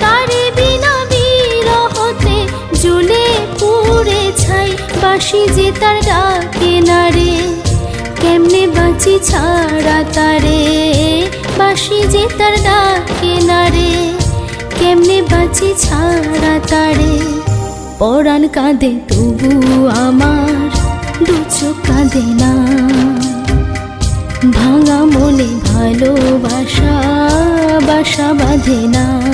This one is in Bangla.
তারে বিনা বিরহতে জ্বলে পুড়ে বাসি যে তার ডাকে না রে, কেমনে বাঁচি ছাড়া তারে? বাসি যে তার ডাকে না রে, কেমনে বাঁচি ছাড়া তারে? পরাণ কাঁদে তবু আমার, দু চোখ কাঁদে না। ভাঙ ভালোবাসা বাসা বাঁধে না।